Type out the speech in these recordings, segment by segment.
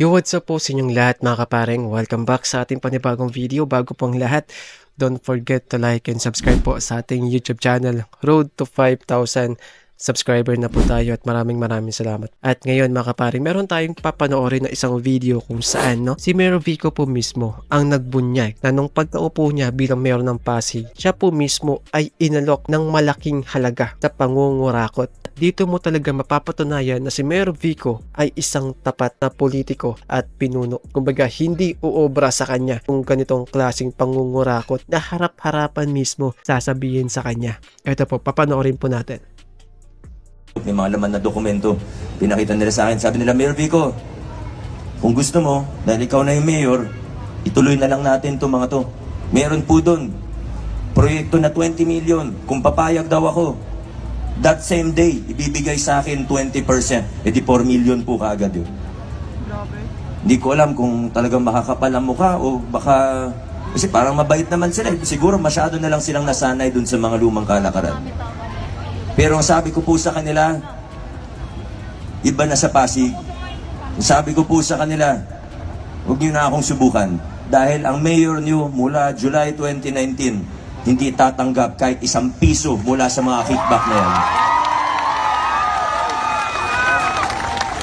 Yo, what's up po sa inyong lahat mga kapareng? Welcome back sa ating panibagong video. Bago pong lahat, don't forget to like and subscribe po sa ating YouTube channel. Road to 5,000 subscriber na po tayo at maraming maraming salamat. At ngayon mga kaparing, meron tayong papanoorin na isang video kung saan no, si Mayor Vico po mismo ang nagbunyag na nung pagkaupo niya bilang mayor ng Pasig, siya po mismo ay inalok ng malaking halaga sa pangungurakot. Dito mo talaga mapapatunayan na si Mayor Vico ay isang tapat na politiko at pinuno. Kumbaga, hindi uobra sa kanya kung ganitong klaseng pangungurakot na harap-harapan mismo sasabihin sa kanya. Ito po, papanoorin po natin. May mga laman na dokumento. Pinakita nila sa akin. Sabi nila, Mayor Vico, kung gusto mo, dahil ikaw na yung mayor, ituloy na lang natin to mga to. Meron po doon, proyekto na 20 million. Kung papayag daw ako, that same day, ibibigay sa akin 20%. E di 4 million po kaagad yun. Hindi ko alam kung talagang makakapal ang mukha o baka... Kasi parang mabait naman sila. Siguro masyado na lang silang nasanay dun sa mga lumang kalakaran. Pero ang sabi ko po sa kanila, iba na sa Pasig. Ang sabi ko po sa kanila, huwag niyo na akong subukan. Dahil ang mayor niyo mula July 2019, hindi tatanggap kahit isang piso mula sa mga kickback na yan.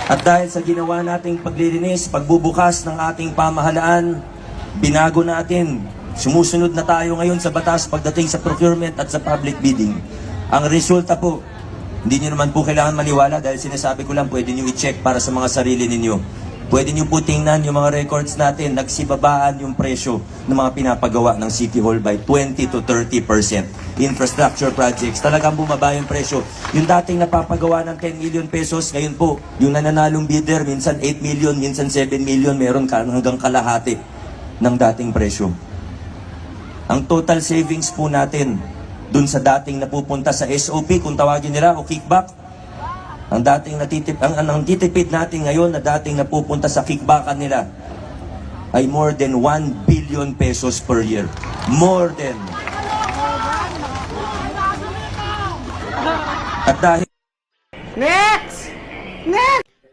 At dahil sa ginawa nating paglilinis, pagbubukas ng ating pamahalaan, binago natin. Sumusunod na tayo ngayon sa batas pagdating sa procurement at sa public bidding. Ang resulta po, hindi nyo naman po kailangan maniwala dahil sinasabi ko lang pwede nyo i-check para sa mga sarili ninyo. Pwede nyo po tingnan yung mga records natin, nagsibabaan yung presyo ng mga pinapagawa ng City Hall by 20 to 30 Infrastructure projects, talagang bumaba yung presyo. Yung dating napapagawa ng 10 million pesos, ngayon po, yung nananalong bidder, minsan 8 million, minsan 7 million, meron hanggang kalahati ng dating presyo. Ang total savings po natin, dun sa dating napupunta sa SOP, kung tawagin nila, o kickback, ang dating natitip, ang, ang, ang titipid natin ngayon na dating napupunta sa kickbackan nila ay more than 1 billion pesos per year. More than. At dahil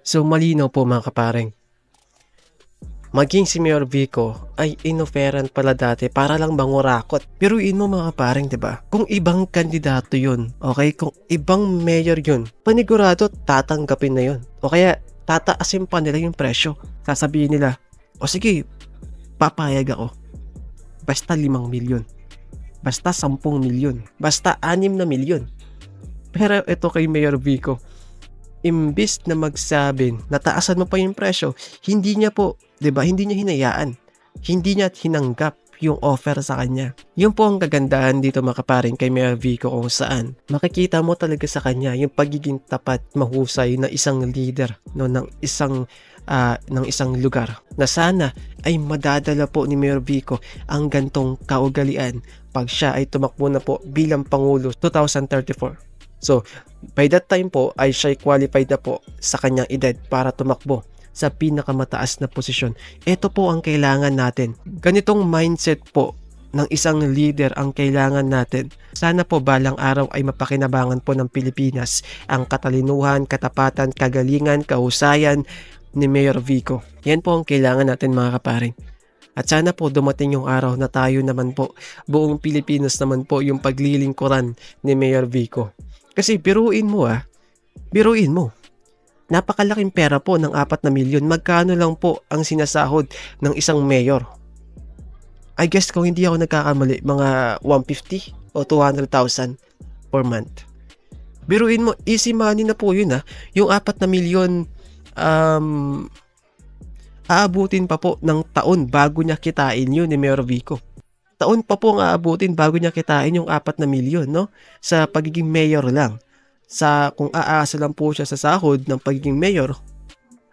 So malinaw po mga kapareng. Maging si Mayor Vico ay inoferan pala dati para lang bangurakot. Piruin mo mga kapareng, 'di ba? Kung ibang kandidato 'yun, okay? Kung ibang mayor 'yun, panigurado tatanggapin na 'yun. O kaya tataasin pa nila yung presyo. Sasabihin nila, "O sige, papayag ako. Basta 5 milyon. Basta 10 milyon. Basta 6 na milyon." Pero ito kay Mayor Vico, imbis na magsabi na taasan mo pa yung presyo, hindi niya po, 'di ba? Hindi niya hinayaan. Hindi niya hinanggap yung offer sa kanya. Yun po ang kagandahan dito makaparing kay Mayor Vico kung saan makikita mo talaga sa kanya yung pagiging tapat, mahusay na isang leader no ng isang ah, ng isang lugar na sana ay madadala po ni Mayor Vico ang gantong kaugalian pag siya ay tumakbo na po bilang Pangulo 2034. So, by that time po ay siya qualified na po sa kanyang edad para tumakbo sa pinakamataas na posisyon. Ito po ang kailangan natin. Ganitong mindset po ng isang leader ang kailangan natin. Sana po balang araw ay mapakinabangan po ng Pilipinas ang katalinuhan, katapatan, kagalingan, kahusayan ni Mayor Vico. Yan po ang kailangan natin mga kaparing. At sana po dumating yung araw na tayo naman po, buong Pilipinas naman po yung paglilingkuran ni Mayor Vico. Kasi biruin mo ah, biruin mo. Napakalaking pera po ng 4 na milyon. Magkano lang po ang sinasahod ng isang mayor? I guess kung hindi ako nagkakamali, mga 150 o 200,000 per month. Biruin mo, easy money na po yun ah. Yung 4 na milyon, um, aabutin pa po ng taon bago niya kitain yun ni Mayor Vico. Taon pa po ang aabutin bago niya kitain yung 4 na milyon, no? Sa pagiging mayor lang sa kung aasa lang po siya sa sahod ng pagiging mayor,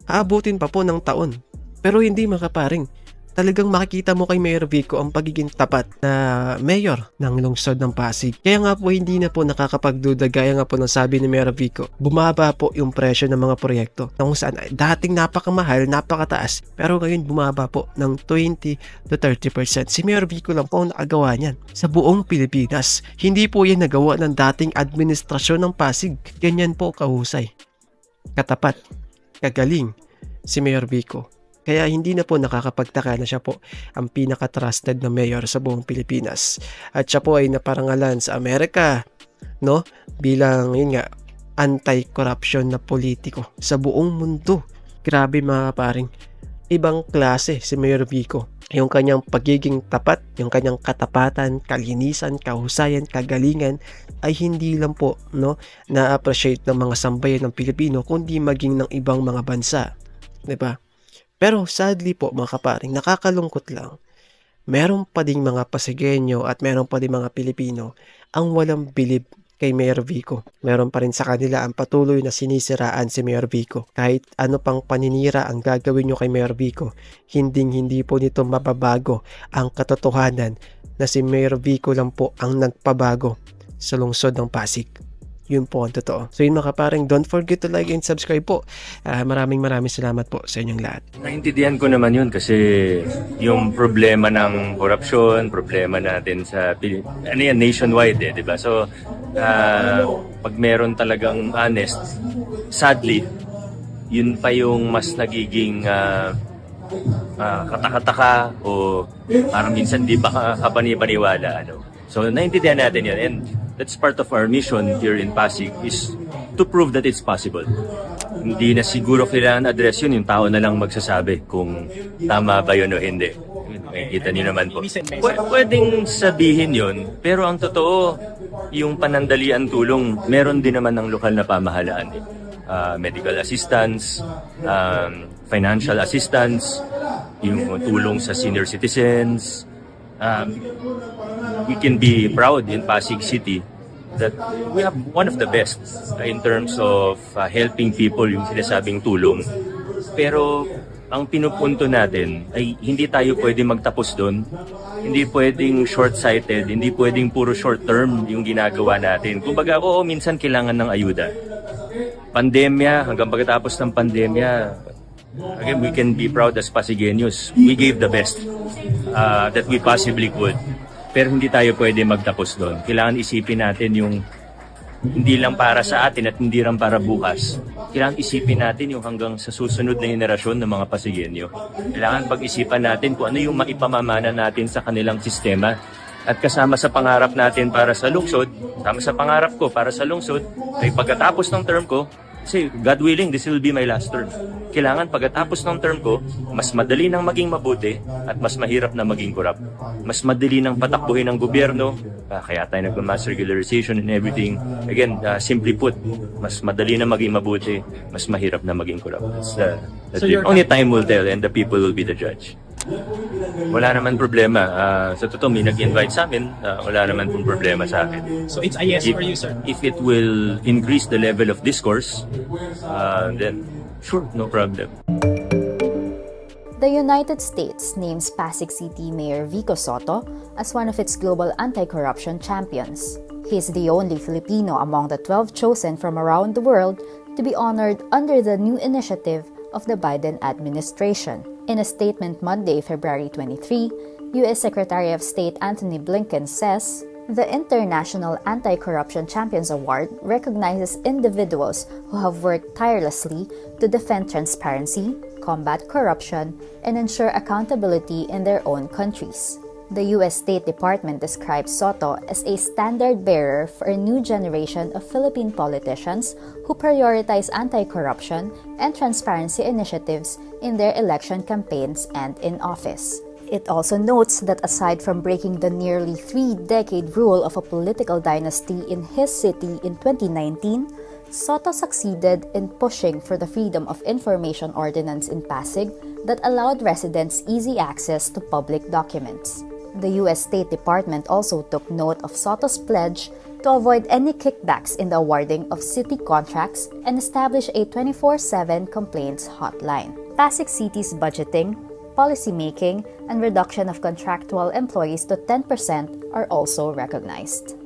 aabutin pa po ng taon. Pero hindi makaparing. Talagang makikita mo kay Mayor Vico ang pagiging tapat na mayor ng lungsod ng Pasig. Kaya nga po hindi na po nakakapagduda gaya nga po ng sabi ni Mayor Vico. Bumaba po yung presyo ng mga proyekto na kung saan dating napakamahal, napakataas. Pero ngayon bumaba po ng 20 to 30%. Si Mayor Vico lang po ang nakagawa niyan sa buong Pilipinas. Hindi po yan nagawa ng dating administrasyon ng Pasig. Ganyan po kahusay. Katapat. Kagaling si Mayor Vico. Kaya hindi na po nakakapagtaka na siya po ang pinaka-trusted na mayor sa buong Pilipinas. At siya po ay naparangalan sa Amerika, no? Bilang, yun nga, anti-corruption na politiko sa buong mundo. Grabe mga paring. Ibang klase si Mayor Vico. Yung kanyang pagiging tapat, yung kanyang katapatan, kalinisan, kahusayan, kagalingan ay hindi lang po no na-appreciate ng mga sambayan ng Pilipino kundi maging ng ibang mga bansa. 'Di ba? Pero sadly po mga kaparing, nakakalungkot lang. Meron pa ding mga Pasigenyo at meron pa ding mga Pilipino ang walang bilib kay Mayor Vico. Meron pa rin sa kanila ang patuloy na sinisiraan si Mayor Vico. Kahit ano pang paninira ang gagawin nyo kay Mayor Vico, hinding hindi po nito mababago ang katotohanan na si Mayor Vico lang po ang nagpabago sa lungsod ng Pasig. Yun po ang totoo. So yun mga kaparing, don't forget to like and subscribe po. Ah, maraming maraming salamat po sa inyong lahat. Naintindihan ko naman yun kasi yung problema ng corruption, problema natin sa ano yan, nationwide eh, di ba? So, ah, pag meron talagang honest, sadly, yun pa yung mas nagiging ah, ah, katakataka o parang minsan di ba ka- kapani-paniwala. Ano? So, naintindihan natin yun. And that's part of our mission here in Pasig is to prove that it's possible. Hindi na siguro kailangan address yun, yung tao na lang magsasabi kung tama ba yun o hindi. Makikita niyo naman po. Pw- pwedeng sabihin yun, pero ang totoo, yung panandalian tulong, meron din naman ng lokal na pamahalaan. Ah, medical assistance, um, financial assistance, yung tulong sa senior citizens. Um, we can be proud in Pasig City that we have one of the best in terms of uh, helping people yung sinasabing tulong. Pero ang pinupunto natin ay hindi tayo pwede magtapos doon. Hindi pwedeng short-sighted, hindi pwedeng puro short-term yung ginagawa natin. Kumbaga, oo, minsan kailangan ng ayuda. Pandemya, hanggang pagkatapos ng pandemya, again, we can be proud as Pasigueños. We gave the best uh, that we possibly could. Pero hindi tayo pwede magtapos doon. Kailangan isipin natin yung hindi lang para sa atin at hindi lang para bukas. Kailangan isipin natin yung hanggang sa susunod na henerasyon ng mga Pasigueño. Kailangan pag-isipan natin kung ano yung maipamamana natin sa kanilang sistema. At kasama sa pangarap natin para sa lungsod, kasama sa pangarap ko para sa lungsod, ay pagkatapos ng term ko, kasi God willing, this will be my last term. Kailangan pagkatapos ng term ko, mas madali nang maging mabuti at mas mahirap na maging corrupt. Mas madali nang patakbuhin ng gobyerno, ah, kaya tayo nag-mass regularization and everything. Again, ah, simply put, mas madali na maging mabuti, mas mahirap na maging corrupt. That's, the that's So Only time will tell and the people will be the judge. Wala naman problema. Ah, sa totoo, may nag-invite sa amin. ah, wala naman pong problema sa akin So it's a yes if, for you, sir. if it will increase the level of discourse, uh, then sure, no problem. The United States names Pasig City Mayor Vico Soto as one of its global anti-corruption champions. He is the only Filipino among the 12 chosen from around the world to be honored under the new initiative of the Biden administration. In a statement Monday, February 23, U.S. Secretary of State Antony Blinken says, the International Anti Corruption Champions Award recognizes individuals who have worked tirelessly to defend transparency, combat corruption, and ensure accountability in their own countries. The U.S. State Department describes Soto as a standard bearer for a new generation of Philippine politicians who prioritize anti corruption and transparency initiatives in their election campaigns and in office. It also notes that aside from breaking the nearly three decade rule of a political dynasty in his city in 2019, Soto succeeded in pushing for the Freedom of Information Ordinance in Pasig that allowed residents easy access to public documents. The U.S. State Department also took note of Soto's pledge to avoid any kickbacks in the awarding of city contracts and establish a 24 7 complaints hotline. Pasig City's budgeting, policymaking, and reduction of contractual employees to 10% are also recognized.